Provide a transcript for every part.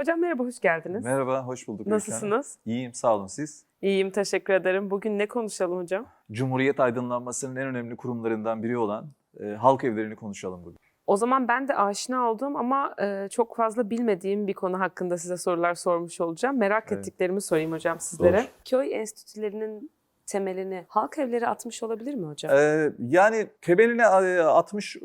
Hocam merhaba, hoş geldiniz. Merhaba, hoş bulduk. Öykü Hanım. Nasılsınız? İyiyim, sağ olun siz. İyiyim, teşekkür ederim. Bugün ne konuşalım hocam? Cumhuriyet aydınlanmasının en önemli kurumlarından biri olan e, halk evlerini konuşalım bugün. O zaman ben de aşina olduğum ama e, çok fazla bilmediğim bir konu hakkında size sorular sormuş olacağım. Merak Evet. ettiklerimi sorayım hocam sizlere. Olur. Köy enstitülerinin temelini halk evleri atmış olabilir mi hocam? E, yani temeline e, atmış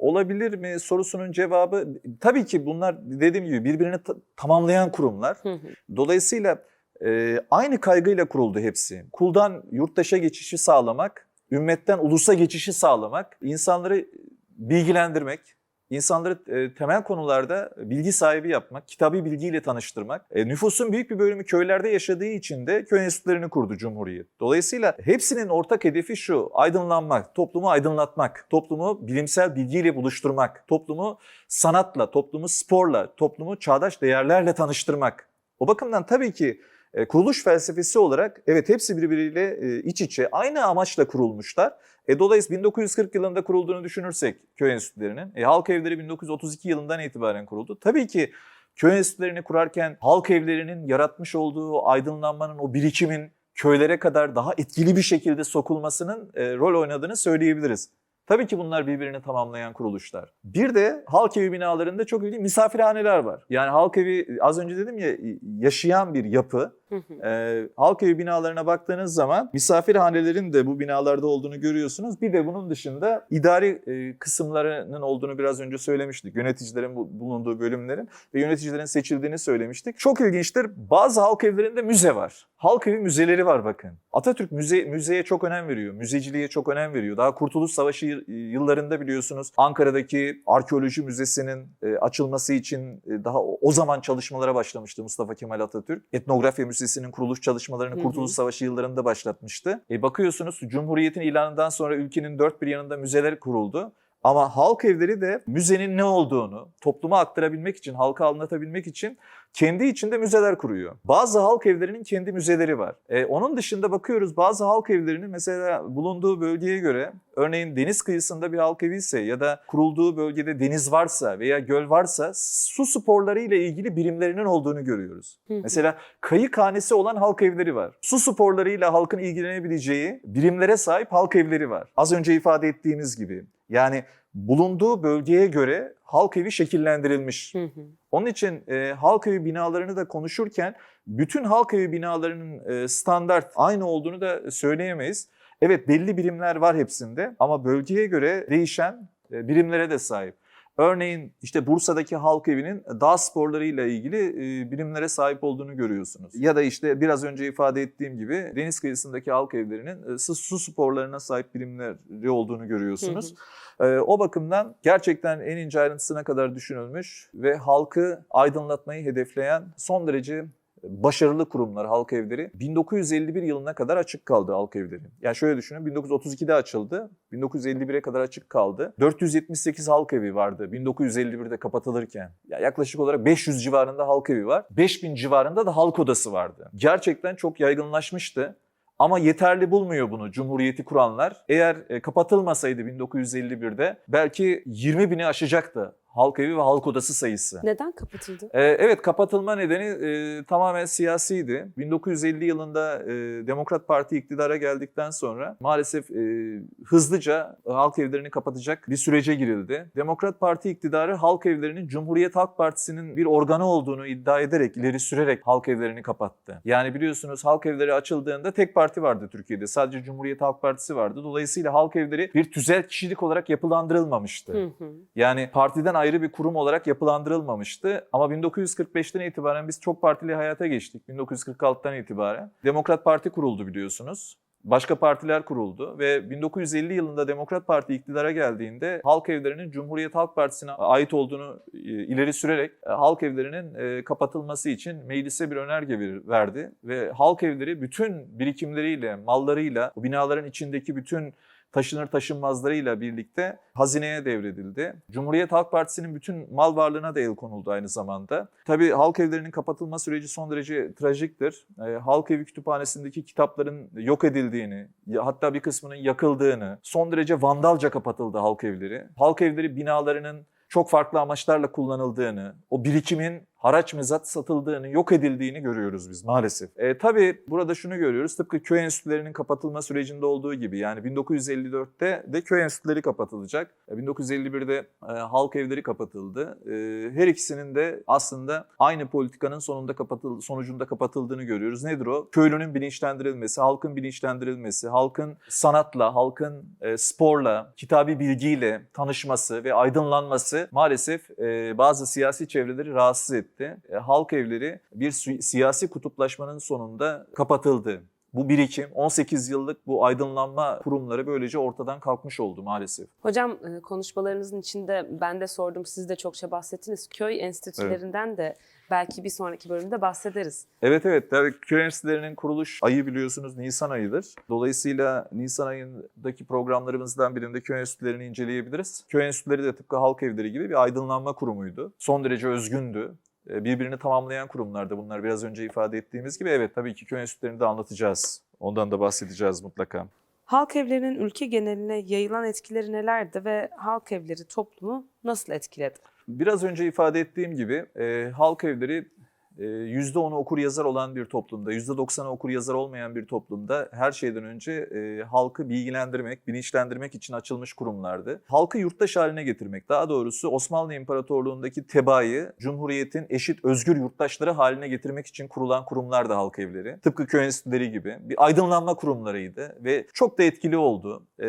olabilir mi sorusunun cevabı tabii ki bunlar dediğim gibi birbirini ta- tamamlayan kurumlar. Hı hı. Dolayısıyla e, aynı kaygıyla kuruldu hepsi. Kuldan yurttaşa geçişi sağlamak, ümmetten ulusa geçişi sağlamak, insanları bilgilendirmek, insanları e, temel konularda bilgi sahibi yapmak, kitabı bilgiyle tanıştırmak. E, nüfusun büyük bir bölümü köylerde yaşadığı için de köy enstitülerini kurdu Cumhuriyet. Dolayısıyla hepsinin ortak hedefi şu, aydınlanmak, toplumu aydınlatmak, toplumu bilimsel bilgiyle buluşturmak, toplumu sanatla, toplumu sporla, toplumu çağdaş değerlerle tanıştırmak. O bakımdan tabii ki e, kuruluş felsefesi olarak evet hepsi birbiriyle e, iç içe aynı amaçla kurulmuşlar. E, dolayısıyla 1940 yılında kurulduğunu düşünürsek köy enstitülerinin, e, halk evleri 1932 yılından itibaren kuruldu. Tabii ki köy enstitülerini kurarken halk evlerinin yaratmış olduğu aydınlanmanın, o birikimin köylere kadar daha etkili bir şekilde sokulmasının e, rol oynadığını söyleyebiliriz. Tabii ki bunlar birbirini tamamlayan kuruluşlar. Bir de halk evi binalarında çok ilginç misafirhaneler var. Yani halk evi az önce dedim ya yaşayan bir yapı. Ee, halk evi binalarına baktığınız zaman misafirhanelerin de bu binalarda olduğunu görüyorsunuz. Bir de bunun dışında idari e, kısımlarının olduğunu biraz önce söylemiştik. Yöneticilerin bu- bulunduğu bölümlerin ve yöneticilerin seçildiğini söylemiştik. Çok ilginçtir. Bazı halk evlerinde müze var. Halk evi müzeleri var bakın. Atatürk müze, müzeye çok önem veriyor. Müzeciliğe çok önem veriyor. Daha Kurtuluş Savaşı yıllarında biliyorsunuz Ankara'daki arkeoloji müzesinin e, açılması için e, daha o o zaman çalışmalara başlamıştı Mustafa Kemal Atatürk. Etnografya Müzesi'nin kuruluş çalışmalarını Hı hı. Kurtuluş Savaşı yıllarında başlatmıştı. E, bakıyorsunuz Cumhuriyet'in ilanından sonra ülkenin dört bir yanında müzeler kuruldu. Ama halk evleri de müzenin ne olduğunu topluma aktarabilmek için, halka anlatabilmek için kendi içinde müzeler kuruyor. Bazı halk evlerinin kendi müzeleri var. E, onun dışında bakıyoruz bazı halk evlerinin mesela bulunduğu bölgeye göre örneğin deniz kıyısında bir halk evi ise ya da kurulduğu bölgede deniz varsa veya göl varsa su sporları ile ilgili birimlerinin olduğunu görüyoruz. Mesela kayıkhanesi olan halk evleri var. Su sporlarıyla halkın ilgilenebileceği birimlere sahip halk evleri var. Az önce ifade ettiğimiz gibi. Yani bulunduğu bölgeye göre halk evi şekillendirilmiş. Hı hı. Onun için e, halk evi binalarını da konuşurken bütün halk evi binalarının e, standart aynı olduğunu da söyleyemeyiz. Evet belli birimler var hepsinde ama bölgeye göre değişen e, birimlere de sahip. Örneğin işte Bursa'daki halk evinin dağ sporlarıyla ilgili e, birimlere sahip olduğunu görüyorsunuz. Ya da işte biraz önce ifade ettiğim gibi deniz kıyısındaki halk evlerinin e, su, sporlarına sahip birimleri olduğunu görüyorsunuz. Ee, o bakımdan gerçekten en ince ayrıntısına kadar düşünülmüş ve halkı aydınlatmayı hedefleyen son derece başarılı kurumlar halk evleri 1951 yılına kadar açık kaldı halk evleri. Yani şöyle düşünün 1932'de açıldı. 1951'e kadar açık kaldı. 478 halk evi vardı 1951'de kapatılırken. Ya yaklaşık olarak 500 civarında halk evi var. 5000 civarında da halk odası vardı. Gerçekten çok yaygınlaşmıştı. Ama yeterli bulmuyor bunu Cumhuriyeti kuranlar. Eğer e, kapatılmasaydı 1951'de belki 20 bini aşacaktı halk evi ve halk odası sayısı. Neden kapatıldı? Ee, evet kapatılma nedeni e, tamamen siyasiydi. 1950 yılında e, Demokrat Parti iktidara geldikten sonra maalesef e, hızlıca halk evlerini kapatacak bir sürece girildi. Demokrat Parti iktidarı halk evlerinin Cumhuriyet Halk Partisi'nin bir organı olduğunu iddia ederek, ileri sürerek halk evlerini kapattı. Yani biliyorsunuz halk evleri açıldığında tek parti vardı Türkiye'de. Sadece Cumhuriyet Halk Partisi vardı. Dolayısıyla halk evleri bir tüzel kişilik olarak yapılandırılmamıştı. Hı hı. Yani partiden ayrı bir kurum olarak yapılandırılmamıştı. Ama 1945'ten itibaren biz çok partili hayata geçtik. 1946'dan itibaren. Demokrat Parti kuruldu biliyorsunuz. Başka partiler kuruldu ve 1950 yılında Demokrat Parti iktidara geldiğinde halk evlerinin Cumhuriyet Halk Partisi'ne ait olduğunu e, ileri sürerek e, halk evlerinin e, kapatılması için meclise bir önerge ver- verdi ve halk evleri bütün birikimleriyle, mallarıyla, binaların içindeki bütün taşınır taşınmazlarıyla birlikte hazineye devredildi. Cumhuriyet Halk Partisi'nin bütün mal varlığına da el konuldu aynı zamanda. Tabii halk evlerinin kapatılma süreci son derece trajiktir. Ee, halk evi kütüphanesindeki kitapların yok edildiğini, hatta bir kısmının yakıldığını, son derece vandalca kapatıldı halk evleri. Halk evleri binalarının çok farklı amaçlarla kullanıldığını, o birikimin haraç mezat satıldığını, yok edildiğini görüyoruz biz maalesef. E, tabii burada şunu görüyoruz. Tıpkı köy enstitülerinin kapatılma sürecinde olduğu gibi yani 1954'te de köy enstitüleri kapatılacak. E, 1951'de e, halk evleri kapatıldı. E, her ikisinin de aslında aynı politikanın sonunda kapatıl sonucunda kapatıldığını görüyoruz. Nedir o? Köylünün bilinçlendirilmesi, halkın bilinçlendirilmesi, halkın sanatla, halkın e, sporla, kitabi bilgiyle tanışması ve aydınlanması maalesef e, bazı siyasi çevreleri rahatsız etti. E, halk evleri bir si- siyasi kutuplaşmanın sonunda kapatıldı. Bu birikim 18 yıllık bu aydınlanma kurumları böylece ortadan kalkmış oldu maalesef. Hocam e, konuşmalarınızın içinde ben de sordum, siz de çokça bahsettiniz. Köy enstitülerinden de belki bir sonraki bölümde bahsederiz. Evet evet tabii köy enstitülerinin kuruluş ayı biliyorsunuz Nisan ayıdır. Dolayısıyla Nisan ayındaki programlarımızdan birinde köy enstitülerini inceleyebiliriz. Köy enstitüleri de tıpkı halk evleri gibi bir aydınlanma kurumuydu. Son derece özgündü. Ee, Birbirini tamamlayan kurumlardı bunlar biraz önce ifade ettiğimiz gibi. Evet tabii ki köy enstitülerini de anlatacağız. Ondan da bahsedeceğiz mutlaka. Halk evlerinin ülke geneline yayılan etkileri nelerdi ve halk evleri toplumu nasıl etkiledi? Biraz önce ifade ettiğim gibi e, halk evleri %10'u okur yazar olan bir toplumda, %90'ı okur yazar olmayan bir toplumda her şeyden önce e, halkı bilgilendirmek, bilinçlendirmek için açılmış kurumlardı. Halkı yurttaş haline getirmek, daha doğrusu Osmanlı İmparatorluğu'ndaki tebaayı Cumhuriyet'in eşit özgür yurttaşları haline getirmek için kurulan kurumlardı halk evleri. Tıpkı köy enstitüleri gibi bir aydınlanma kurumlarıydı ve çok da etkili oldu. E,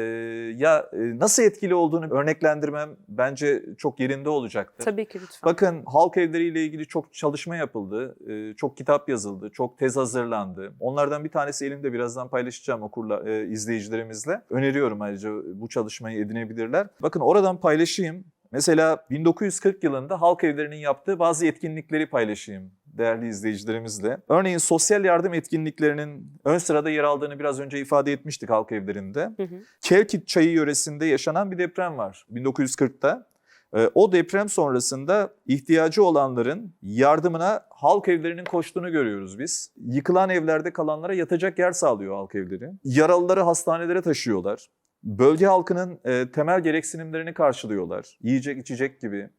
ya e, nasıl etkili olduğunu örneklendirmem bence çok yerinde olacaktır. Tabii ki lütfen. Bakın halk evleriyle ilgili çok çalışma yapıldı, e, çok kitap yazıldı, çok tez hazırlandı. Onlardan bir tanesi elimde birazdan paylaşacağım okurla, e, izleyicilerimizle. Öneriyorum ayrıca bu çalışmayı edinebilirler. Bakın oradan paylaşayım. Mesela 1940 yılında halk evlerinin yaptığı bazı etkinlikleri paylaşayım değerli izleyicilerimizle. Örneğin sosyal yardım etkinliklerinin ön sırada yer aldığını biraz önce ifade etmiştik halk evlerinde. Hı hı. Kelkit Çayı yöresinde yaşanan bir deprem var 1940'ta. Ee, O deprem sonrasında ihtiyacı olanların yardımına halk evlerinin koştuğunu görüyoruz biz. Yıkılan evlerde kalanlara yatacak yer sağlıyor halk evleri. Yaralıları hastanelere taşıyorlar. Bölge halkının e, temel gereksinimlerini karşılıyorlar. Yiyecek, içecek gibi,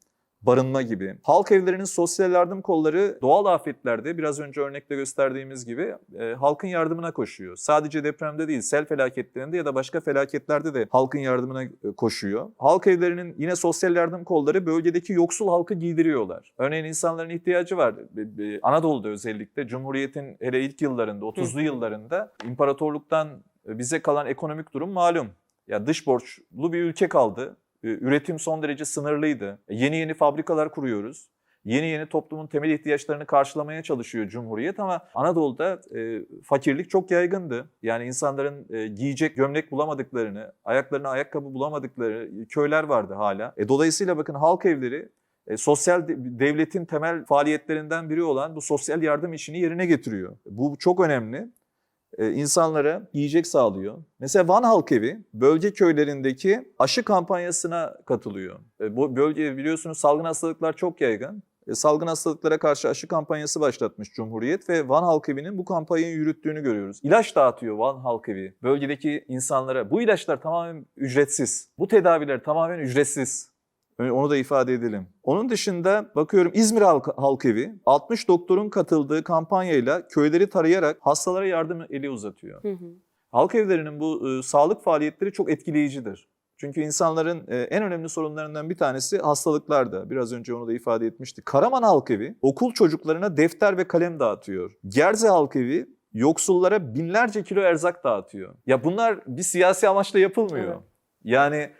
barınma gibi. Halk evlerinin sosyal yardım kolları doğal afetlerde biraz önce örnekte gösterdiğimiz gibi e, halkın yardımına koşuyor. Sadece depremde değil, sel felaketlerinde ya da başka felaketlerde de halkın yardımına e, koşuyor. Halk evlerinin yine sosyal yardım kolları bölgedeki yoksul halkı giydiriyorlar. Örneğin insanların ihtiyacı var. E, e, Anadolu'da özellikle Cumhuriyet'in hele ilk yıllarında, 30'lu yıllarında imparatorluktan bize kalan ekonomik durum malum. Ya dış borçlu bir ülke kaldı. E, Üretim son derece sınırlıydı. E, Yeni yeni fabrikalar kuruyoruz. Yeni yeni toplumun temel ihtiyaçlarını karşılamaya çalışıyor Cumhuriyet ama Anadolu'da e, fakirlik çok yaygındı. Yani insanların e, giyecek gömlek bulamadıklarını, ayaklarına ayakkabı bulamadıkları e, köyler vardı hala. E, dolayısıyla bakın halk evleri e, sosyal de- devletin temel faaliyetlerinden biri olan bu sosyal yardım işini yerine getiriyor. Bu çok önemli insanlara yiyecek sağlıyor. Mesela Van Halk Evi bölge köylerindeki aşı kampanyasına katılıyor. E, bu bölge biliyorsunuz salgın hastalıklar çok yaygın. E, salgın hastalıklara karşı aşı kampanyası başlatmış Cumhuriyet ve Van Halk Evi'nin bu kampanyayı yürüttüğünü görüyoruz. İlaç dağıtıyor Van Halk Evi bölgedeki insanlara. Bu ilaçlar tamamen ücretsiz. Bu tedaviler tamamen ücretsiz. Onu da ifade edelim. Onun dışında bakıyorum İzmir Halk, Halk Evi 60 doktorun katıldığı kampanyayla köyleri tarayarak hastalara yardım eli uzatıyor. Hı hı. Halk evlerinin bu e, sağlık faaliyetleri çok etkileyicidir. Çünkü insanların e, en önemli sorunlarından bir tanesi hastalıklardı. Biraz önce onu da ifade etmiştik. Karaman Halk Evi okul çocuklarına defter ve kalem dağıtıyor. Gerze Halk Evi yoksullara binlerce kilo erzak dağıtıyor. Ya bunlar bir siyasi amaçla yapılmıyor. Evet. Yani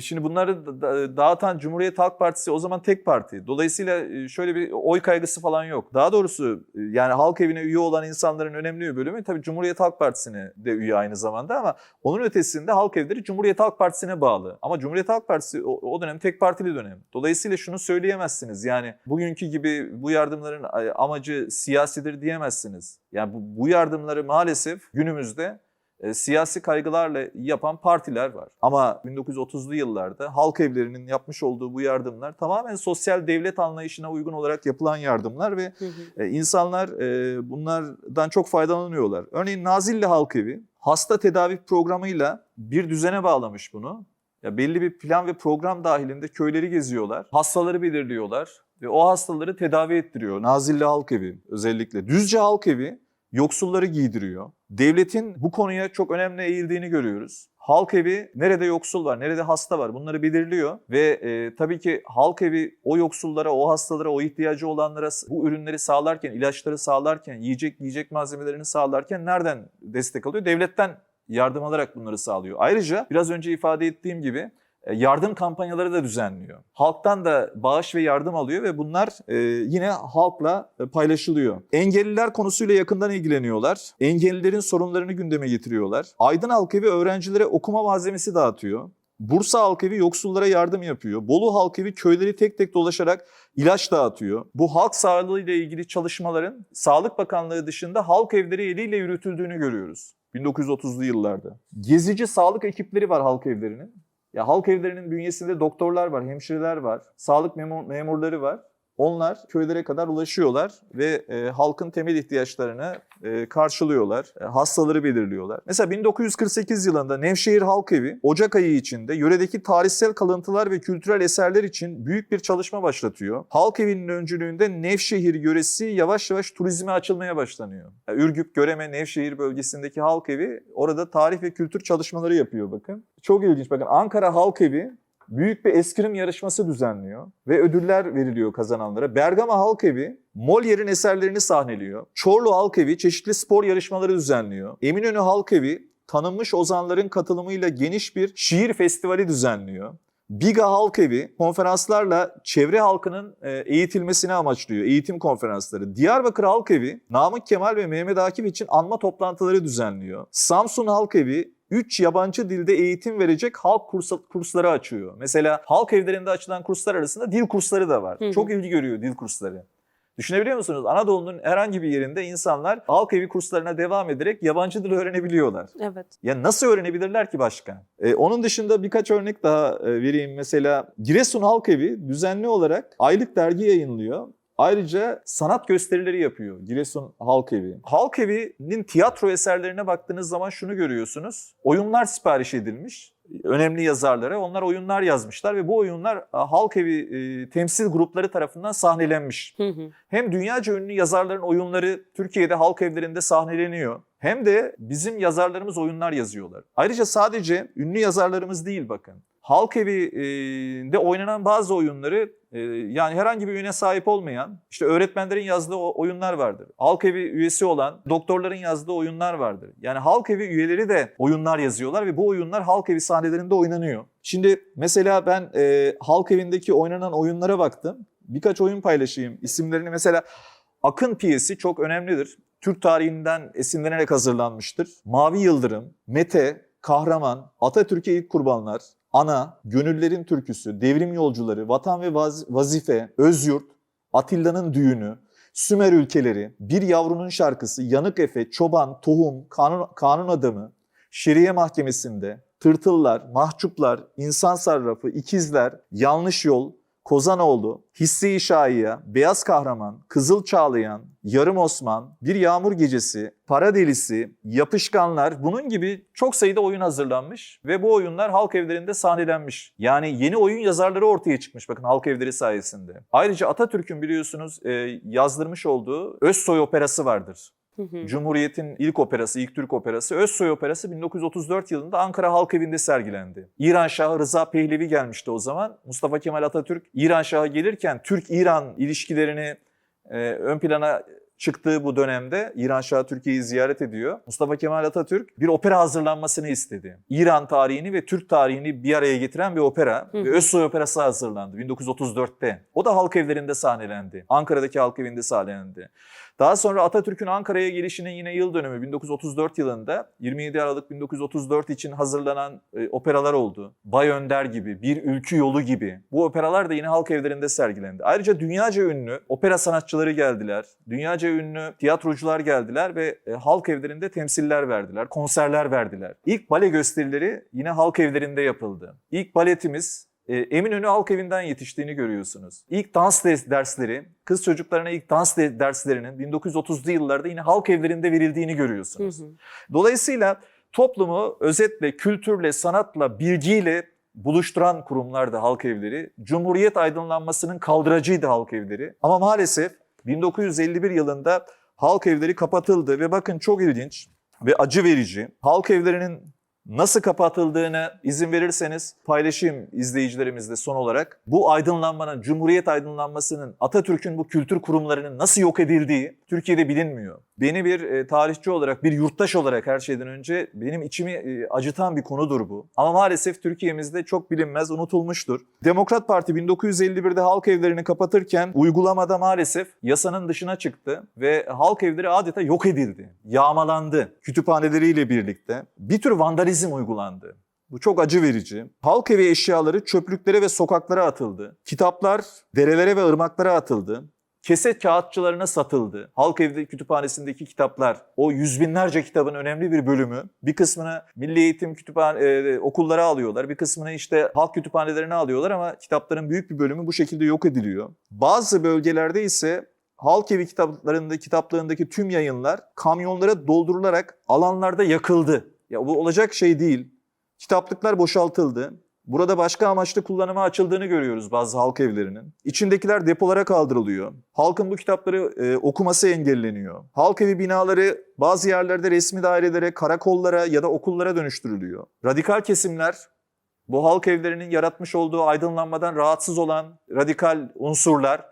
Şimdi bunları da- da- dağıtan Cumhuriyet Halk Partisi o zaman tek parti. Dolayısıyla e, şöyle bir oy kaygısı falan yok. Daha doğrusu e, yani halk evine üye olan insanların önemli bir bölümü tabii Cumhuriyet Halk Partisi'ne de üye aynı zamanda ama onun ötesinde halk evleri Cumhuriyet Halk Partisi'ne bağlı. Ama Cumhuriyet Halk Partisi o, dönem tek partili dönem. Dolayısıyla şunu söyleyemezsiniz yani bugünkü gibi bu yardımların e, amacı siyasidir diyemezsiniz. Yani bu yardımları maalesef günümüzde e, siyasi kaygılarla yapan partiler var. Ama 1930'lu yıllarda halk evlerinin yapmış olduğu bu yardımlar tamamen sosyal devlet anlayışına uygun olarak yapılan yardımlar ve Hı hı. e, insanlar e, bunlardan çok faydalanıyorlar. Örneğin Nazilli Halk Evi hasta tedavi programıyla bir düzene bağlamış bunu. Ya belli bir plan ve program dahilinde köyleri geziyorlar. Hastaları belirliyorlar. ve o hastaları tedavi ettiriyor. Nazilli Halk Evi özellikle. Düzce Halk Evi yoksulları giydiriyor. Devletin bu konuya çok önemli eğildiğini görüyoruz. Halk evi nerede yoksul var, nerede hasta var bunları belirliyor ve e, tabii ki halk evi o yoksullara, o hastalara, o ihtiyacı olanlara bu ürünleri sağlarken, ilaçları sağlarken, yiyecek yiyecek malzemelerini sağlarken nereden destek alıyor? Devletten yardım alarak bunları sağlıyor. Ayrıca biraz önce ifade ettiğim gibi yardım kampanyaları da düzenliyor. Halktan da bağış ve yardım alıyor ve bunlar e, yine halkla e, paylaşılıyor. Engelliler konusuyla yakından ilgileniyorlar. Engellilerin sorunlarını gündeme getiriyorlar. Aydın Halk Evi öğrencilere okuma malzemesi dağıtıyor. Bursa Halk Evi yoksullara yardım yapıyor. Bolu Halk Evi köyleri tek tek dolaşarak ilaç dağıtıyor. Bu halk sağlığı ile ilgili çalışmaların Sağlık Bakanlığı dışında halk evleri eliyle yürütüldüğünü görüyoruz. 1930'lu yıllarda. Gezici sağlık ekipleri var halk evlerinin. Ya halk evlerinin bünyesinde doktorlar var, hemşireler var, sağlık memur, memurları var. Onlar köylere kadar ulaşıyorlar ve e, halkın temel ihtiyaçlarını e, karşılıyorlar. E, hastaları belirliyorlar. Mesela 1948 yılında Nevşehir Halk Evi Ocak ayı içinde yöredeki tarihsel kalıntılar ve kültürel eserler için büyük bir çalışma başlatıyor. Halk Evi'nin öncülüğünde Nevşehir yöresi yavaş yavaş turizme açılmaya başlanıyor. Yani Ürgüp, Göreme, Nevşehir bölgesindeki Halk Evi orada tarih ve kültür çalışmaları yapıyor bakın. Çok ilginç bakın Ankara Halk Evi büyük bir eskrim yarışması düzenliyor ve ödüller veriliyor kazananlara. Bergama Halk Evi Molière'in eserlerini sahneliyor. Çorlu Halk Evi çeşitli spor yarışmaları düzenliyor. Eminönü Halk Evi tanınmış ozanların katılımıyla geniş bir şiir festivali düzenliyor. Biga Halk Evi konferanslarla çevre halkının e, eğitilmesini amaçlıyor. Eğitim konferansları. Diyarbakır Halk Evi Namık Kemal ve Mehmet Akif için anma toplantıları düzenliyor. Samsun Halk Evi 3 yabancı dilde eğitim verecek halk kursa- kursları açıyor. Mesela halk evlerinde açılan kurslar arasında dil kursları da var. Hı hı. Çok ilgi görüyor dil kursları. Düşünebiliyor musunuz? Anadolu'nun herhangi bir yerinde insanlar halk evi kurslarına devam ederek yabancı dil öğrenebiliyorlar. Evet. Ya nasıl öğrenebilirler ki başka? Ee, onun dışında birkaç örnek daha e, vereyim. Mesela Giresun Halk Evi düzenli olarak aylık dergi yayınlıyor. Ayrıca sanat gösterileri yapıyor Giresun Halk Evi. Halk Evi'nin tiyatro eserlerine baktığınız zaman şunu görüyorsunuz. Oyunlar sipariş edilmiş önemli yazarlara. Onlar oyunlar yazmışlar ve bu oyunlar e, Halk Evi e, temsil grupları tarafından sahnelenmiş. Hı hı. Hem dünyaca ünlü yazarların oyunları Türkiye'de halk evlerinde sahneleniyor. Hem de bizim yazarlarımız oyunlar yazıyorlar. Ayrıca sadece ünlü yazarlarımız değil bakın. Halk evinde oynanan bazı oyunları e, yani herhangi bir üne sahip olmayan işte öğretmenlerin yazdığı oyunlar vardır. Halk evi üyesi olan doktorların yazdığı oyunlar vardır. Yani halk evi üyeleri de oyunlar yazıyorlar ve bu oyunlar halk evi sahnelerinde oynanıyor. Şimdi mesela ben e, halk evindeki oynanan oyunlara baktım. Birkaç oyun paylaşayım. İsimlerini mesela Akın piyesi çok önemlidir. Türk tarihinden esinlenerek hazırlanmıştır. Mavi Yıldırım, Mete, Kahraman, Atatürk'e ilk kurbanlar, Ana, Gönüllerin Türküsü, Devrim Yolcuları, Vatan ve Vaz- Vazife, Özyurt, Atilla'nın Düğünü, Sümer Ülkeleri, Bir Yavrunun Şarkısı, Yanık Efe, Çoban, Tohum, Kanun, Kanun Adamı, Şeriye Mahkemesi'nde, Tırtıllar, Mahcuplar, İnsan Sarrafı, İkizler, Yanlış Yol, Kozanoğlu, Hisse-i Şaiye, Beyaz Kahraman, Kızıl Çağlayan, Yarım Osman, Bir Yağmur Gecesi, Para Delisi, Yapışkanlar bunun gibi çok sayıda oyun hazırlanmış ve bu oyunlar halk evlerinde sahnelenmiş. Yani yeni oyun yazarları ortaya çıkmış bakın halk evleri sayesinde. Ayrıca Atatürk'ün biliyorsunuz e, yazdırmış olduğu Özsoy Operası vardır. Hı hı. Cumhuriyet'in ilk operası, ilk Türk operası Özsoy Operası 1934 yılında Ankara Halk Evi'nde sergilendi. İran Şahı Rıza Pehlevi gelmişti o zaman. Mustafa Kemal Atatürk İran Şahı gelirken Türk-İran ilişkilerini e, ön plana çıktığı bu dönemde İran Şahı Türkiye'yi ziyaret ediyor. Mustafa Kemal Atatürk bir opera hazırlanmasını istedi. İran tarihini ve Türk tarihini bir araya getiren bir opera Hı. ve Özsoy Operası hazırlandı 1934'te. O da halk evlerinde sahnelendi. Ankara'daki halk evinde sahnelendi. Daha sonra Atatürk'ün Ankara'ya gelişinin yine yıl dönümü 1934 yılında 27 Aralık 1934 için hazırlanan e, operalar oldu. Bay Önder gibi, Bir Ülkü Yolu gibi. Bu operalar da yine halk evlerinde sergilendi. Ayrıca dünyaca ünlü opera sanatçıları geldiler. Dünyaca ünlü tiyatrocular geldiler ve e, halk evlerinde temsiller verdiler, konserler verdiler. İlk bale gösterileri yine halk evlerinde yapıldı. İlk baletimiz Eminönü Halk Evi'nden yetiştiğini görüyorsunuz. İlk dans dersleri, kız çocuklarına ilk dans de- derslerinin 1930'lu yıllarda yine halk evlerinde verildiğini Hı görüyorsunuz. hı. Dolayısıyla toplumu özetle kültürle, sanatla, bilgiyle buluşturan kurumlardı halk evleri. Cumhuriyet aydınlanmasının kaldıracıydı halk evleri. Ama maalesef 1951 yılında halk evleri kapatıldı ve bakın çok ilginç ve acı verici. Halk evlerinin nasıl kapatıldığını izin verirseniz paylaşayım izleyicilerimizle son olarak. Bu aydınlanmanın, Cumhuriyet aydınlanmasının, Atatürk'ün bu kültür kurumlarının nasıl yok edildiği Türkiye'de bilinmiyor. Beni bir e, tarihçi olarak, bir yurttaş olarak her şeyden önce benim içimi e, acıtan bir konudur bu. Ama maalesef Türkiye'mizde çok bilinmez, unutulmuştur. Demokrat Parti 1951'de halk evlerini kapatırken uygulamada maalesef yasanın dışına çıktı ve halk evleri adeta yok edildi, yağmalandı kütüphaneleriyle birlikte. Bir tür vandalizm uygulandı. Bu çok acı verici. Halk evi eşyaları çöplüklere ve sokaklara atıldı. Kitaplar derelere ve ırmaklara atıldı. Keset kağıtçılarına satıldı. Halk evi kütüphanesindeki kitaplar, o yüz binlerce kitabın önemli bir bölümü bir kısmını milli eğitim kütüphane e, okullara alıyorlar. Bir kısmını işte halk kütüphanelerine alıyorlar ama kitapların büyük bir bölümü bu şekilde yok ediliyor. Bazı bölgelerde ise halk evi kitaplarında kitaplarındaki tüm yayınlar kamyonlara doldurularak alanlarda yakıldı. Ya bu olacak şey değil. Kitaplıklar boşaltıldı. Burada başka amaçlı kullanıma açıldığını görüyoruz bazı halk evlerinin. İçindekiler depolara kaldırılıyor. Halkın bu kitapları e, okuması engelleniyor. Halk evi binaları bazı yerlerde resmi dairelere, karakollara ya da okullara dönüştürülüyor. Radikal kesimler bu halk evlerinin yaratmış olduğu aydınlanmadan rahatsız olan radikal unsurlar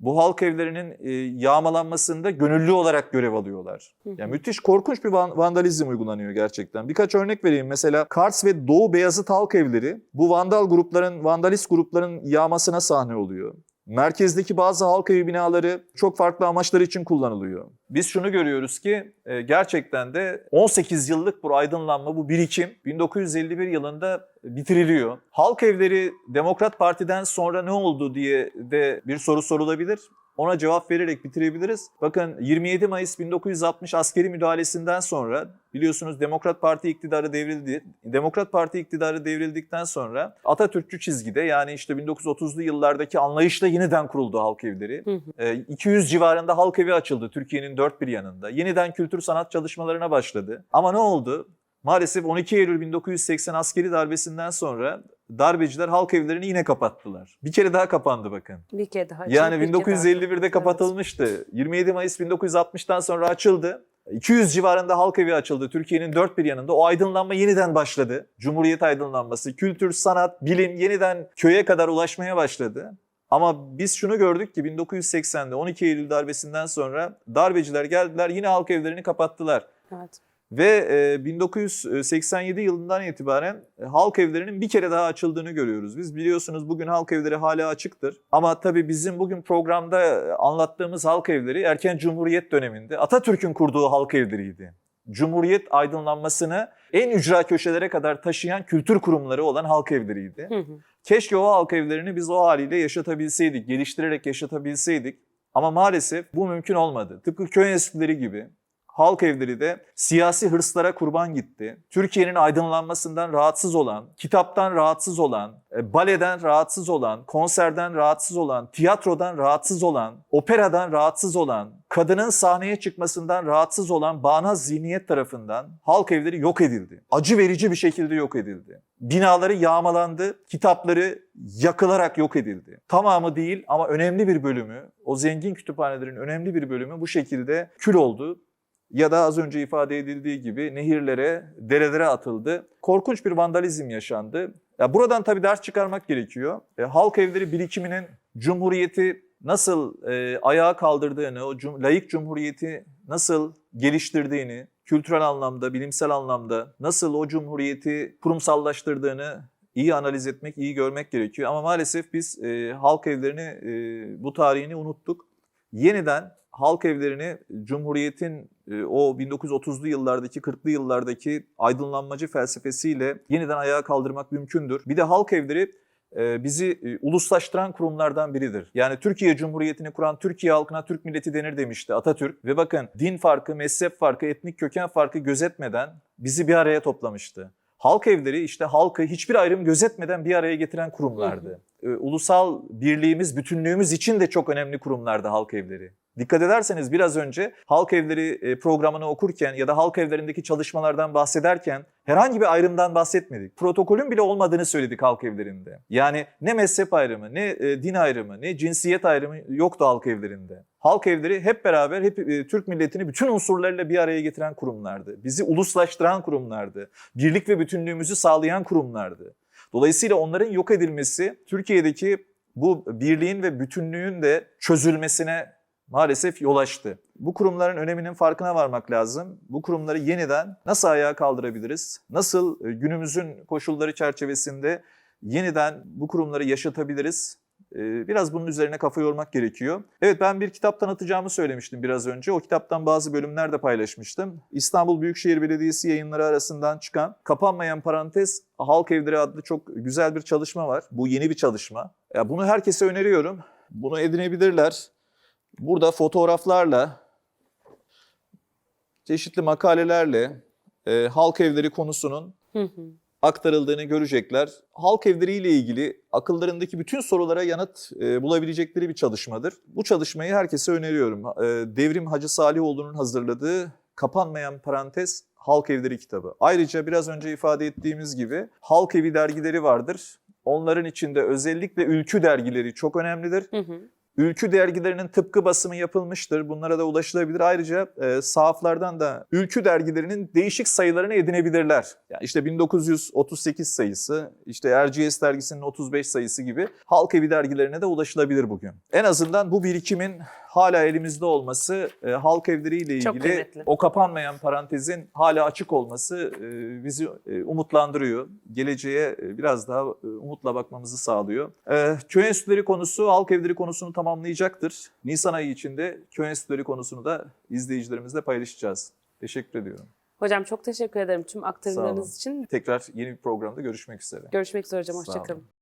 bu halk evlerinin e, yağmalanmasında gönüllü olarak görev alıyorlar. Yani müthiş korkunç bir van- vandalizm uygulanıyor gerçekten. Birkaç örnek vereyim. Mesela Kars ve Doğu Beyazıt halk evleri bu vandal grupların, vandalist grupların yağmasına sahne oluyor. Merkezdeki bazı halk evi binaları çok farklı amaçlar için kullanılıyor. Biz şunu görüyoruz ki e, gerçekten de 18 yıllık bu aydınlanma, bu birikim 1951 yılında bitiriliyor. Halk evleri Demokrat Parti'den sonra ne oldu diye de bir soru sorulabilir. Ona cevap vererek bitirebiliriz. Bakın 27 Mayıs 1960 askeri müdahalesinden sonra biliyorsunuz Demokrat Parti iktidarı devrildi. Demokrat Parti iktidarı devrildikten sonra Atatürkçü çizgide yani işte 1930'lu yıllardaki anlayışla yeniden kuruldu halk evleri. Hı hı. Ee, 200 civarında halk evi açıldı Türkiye'nin dört bir yanında. Yeniden kültür sanat çalışmalarına başladı. Ama ne oldu? Maalesef 12 Eylül 1980 askeri darbesinden sonra darbeciler halk evlerini yine kapattılar. Bir kere daha kapandı bakın. Bir kere daha. Yani bir kere daha. 1951'de kapatılmıştı. 27 Mayıs 1960'tan sonra açıldı. 200 civarında halk evi açıldı Türkiye'nin dört bir yanında. O aydınlanma yeniden başladı. Cumhuriyet aydınlanması, kültür, sanat, bilim yeniden köye kadar ulaşmaya başladı. Ama biz şunu gördük ki 1980'de 12 Eylül darbesinden sonra darbeciler geldiler yine halk evlerini kapattılar. Evet. Ve e, 1987 yılından itibaren e, halk evlerinin bir kere daha açıldığını görüyoruz. Biz biliyorsunuz bugün halk evleri hala açıktır. Ama tabii bizim bugün programda e, anlattığımız halk evleri erken Cumhuriyet döneminde Atatürk'ün kurduğu halk evleriydi. Cumhuriyet aydınlanmasını en ücra köşelere kadar taşıyan kültür kurumları olan halk evleriydi. Hı hı. Keşke o halk evlerini biz o haliyle yaşatabilseydik, geliştirerek yaşatabilseydik. Ama maalesef bu mümkün olmadı. Tıpkı köy enstitüleri gibi halk evleri de siyasi hırslara kurban gitti. Türkiye'nin aydınlanmasından rahatsız olan, kitaptan rahatsız olan, e, baleden rahatsız olan, konserden rahatsız olan, tiyatrodan rahatsız olan, operadan rahatsız olan, kadının sahneye çıkmasından rahatsız olan bağnaz zihniyet tarafından halk evleri yok edildi. Acı verici bir şekilde yok edildi. Binaları yağmalandı, kitapları yakılarak yok edildi. Tamamı değil ama önemli bir bölümü, o zengin kütüphanelerin önemli bir bölümü bu şekilde kül oldu ya da az önce ifade edildiği gibi nehirlere, derelere atıldı. Korkunç bir vandalizm yaşandı. Ya buradan tabii ders çıkarmak gerekiyor. E, halk evleri birikiminin Cumhuriyeti nasıl e, ayağa kaldırdığını, o cum- layık Cumhuriyeti nasıl geliştirdiğini, kültürel anlamda, bilimsel anlamda nasıl o Cumhuriyeti kurumsallaştırdığını iyi analiz etmek, iyi görmek gerekiyor. Ama maalesef biz e, halk evlerini, e, bu tarihini unuttuk. Yeniden halk evlerini Cumhuriyet'in e, o 1930'lu yıllardaki, 40'lı yıllardaki aydınlanmacı felsefesiyle yeniden ayağa kaldırmak mümkündür. Bir de halk evleri e, bizi e, uluslaştıran kurumlardan biridir. Yani Türkiye Cumhuriyeti'ni kuran Türkiye halkına Türk milleti denir demişti Atatürk. Ve bakın din farkı, mezhep farkı, etnik köken farkı gözetmeden bizi bir araya toplamıştı. Halk evleri işte halkı hiçbir ayrım gözetmeden bir araya getiren kurumlardı. Ulusal birliğimiz, bütünlüğümüz için de çok önemli kurumlardı halk evleri. Dikkat ederseniz biraz önce halk evleri e, programını okurken ya da halk evlerindeki çalışmalardan bahsederken herhangi bir ayrımdan bahsetmedik. Protokolün bile olmadığını söyledik halk evlerinde. Yani ne mezhep ayrımı, ne e, din ayrımı, ne cinsiyet ayrımı yoktu halk evlerinde. Halk evleri hep beraber hep e, Türk milletini bütün unsurlarıyla bir araya getiren kurumlardı. Bizi uluslaştıran kurumlardı. Birlik ve bütünlüğümüzü sağlayan kurumlardı. Dolayısıyla onların yok edilmesi Türkiye'deki bu birliğin ve bütünlüğün de çözülmesine maalesef yol açtı. Bu kurumların öneminin farkına varmak lazım. Bu kurumları yeniden nasıl ayağa kaldırabiliriz? Nasıl e, günümüzün koşulları çerçevesinde yeniden bu kurumları yaşatabiliriz? Ee, Biraz bunun üzerine kafa yormak gerekiyor. Evet ben bir kitap tanıtacağımı söylemiştim biraz önce. O kitaptan bazı bölümler de paylaşmıştım. İstanbul Büyükşehir Belediyesi yayınları arasından çıkan Kapanmayan Parantez Halk Evleri adlı çok güzel bir çalışma var. Bu yeni bir çalışma. Ya bunu herkese öneriyorum. Bunu edinebilirler. Burada fotoğraflarla, çeşitli makalelerle e, halk evleri konusunun Hı hı. aktarıldığını görecekler. Halk evleriyle ilgili akıllarındaki bütün sorulara yanıt e, bulabilecekleri bir çalışmadır. Bu çalışmayı herkese öneriyorum. E, Devrim Hacı Salihoğlu'nun hazırladığı Kapanmayan Parantez Halk Evleri kitabı. Ayrıca biraz önce ifade ettiğimiz gibi halk evi dergileri vardır. Onların içinde özellikle ülkü dergileri çok önemlidir. Hı hı. Ülkü dergilerinin tıpkı basımı yapılmıştır. Bunlara da ulaşılabilir. Ayrıca e, sahaflardan da ülkü dergilerinin değişik sayılarını edinebilirler. Yani işte 1938 sayısı, işte Erciyes dergisinin 35 sayısı gibi halk evi dergilerine de ulaşılabilir bugün. En azından bu birikimin hala elimizde olması, e, halk evleriyle Çok ilgili kıymetli. o kapanmayan parantezin hala açık olması e, bizi e, umutlandırıyor. Geleceğe e, biraz daha e, umutla bakmamızı sağlıyor. E, köy enstitüleri konusu halk evleri konusunu tamamlayacaktır. Nisan ayı içinde köy enstitüleri konusunu da izleyicilerimizle paylaşacağız. Teşekkür ediyorum. Hocam çok teşekkür ederim tüm aktarımlarınız için. Tekrar yeni bir programda görüşmek üzere. Görüşmek üzere hocam. Hoşçakalın.